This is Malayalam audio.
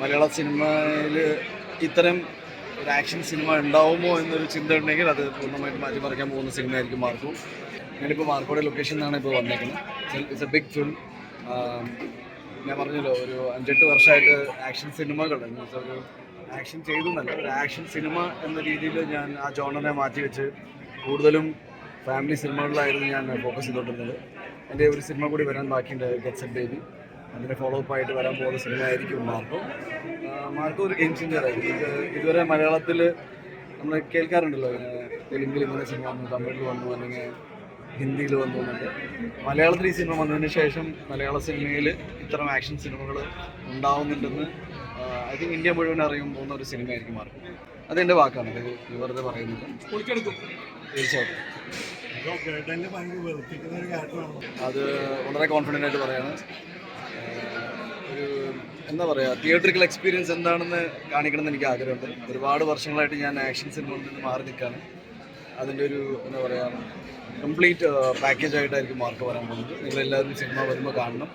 മലയാള സിനിമയിൽ ഇത്തരം ഒരു ആക്ഷൻ സിനിമ ഉണ്ടാവുമോ എന്നൊരു ചിന്ത ഉണ്ടെങ്കിൽ അത് പൂർണമായിട്ട് മാറ്റിമറിക്കാൻ പോകുന്ന സിനിമയായിരിക്കും മാർക്കോ. ഞാനിപ്പോൾ മാർക്കോയുടെ ലൊക്കേഷൻ നിന്നാണ് ഇപ്പോൾ വന്നേക്കുന്നത്. ഇറ്റ്സ് എ ബിഗ് ഫിലിം ഞാൻ പറഞ്ഞല്ലോ ഒരു അഞ്ചെട്ട് വർഷമായിട്ട് ആക്ഷൻ സിനിമകൾ ഒരു ആക്ഷൻ ചെയ്തു നല്ല ഒരു ആക്ഷൻ സിനിമ എന്ന രീതിയിൽ ഞാൻ ആ ജോണറിനെ മാറ്റി വെച്ച് കൂടുതലും ഫാമിലി സിനിമകളിലായിരുന്നു ഞാൻ ഫോക്കസ് ചെയ്തുകൊണ്ടിരുന്നത് എന്റെ ഒരു സിനിമ കൂടി വരാൻ ബാക്കിയുണ്ട് ഗെറ്റ്സ് എ ബേബി. അതിന്റെ ഫോളോ അപ്പ് ആയിട്ട് വരാൻ പോകുന്ന സിനിമ ആയിരിക്കും മാർക്കോ മാർക്കോ ഒരു ഗെയിം ചേഞ്ചറായിരിക്കും ഇത് ഇതുവരെ മലയാളത്തിൽ നമ്മൾ കേൾക്കാറുണ്ടല്ലോ ഇങ്ങനെ തെലുങ്കിൽ ഇങ്ങനെ സിനിമ വന്നു തമിഴിൽ വന്നു അല്ലെങ്കിൽ ഹിന്ദിയിൽ വന്നു എന്നൊക്കെ. മലയാളത്തിൽ ഈ സിനിമ വന്നതിന് ശേഷം മലയാള സിനിമയിൽ ഇത്തരം ആക്ഷൻ സിനിമകൾ ഉണ്ടാവുന്നുണ്ടെന്ന് ഐ തിങ്ക് ഇന്ത്യ മുഴുവൻ അറിയാൻ പോകുന്ന ഒരു സിനിമ ആയിരിക്കും മാർക്കോ അതെന്റെ വാക്കാണ് ഇത് വെറുതെ പറയുന്നത് തീർച്ചയായിട്ടും. അത് വളരെ കോൺഫിഡന്റ് ആയിട്ട് പറയാണ്. ഒരു എന്താ പറയുക തിയേറ്ററിക്കൽ എക്സ്പീരിയൻസ് എന്താണെന്ന് കാണിക്കണമെന്ന് എനിക്ക് ആഗ്രഹമുണ്ട്. ഒരുപാട് വർഷങ്ങളായിട്ട് ഞാൻ ആക്ഷൻ സിനിമകളിൽ നിന്ന് മാറി നിൽക്കുകയാണ്. അതിന്റെ ഒരു എന്താ പറയുക കംപ്ലീറ്റ് പാക്കേജായിട്ടായിരിക്കും മാർക്ക് വരാൻ പോകുന്നത്. നിങ്ങളെല്ലാവരും സിനിമ വരുമ്പോൾ കാണണം.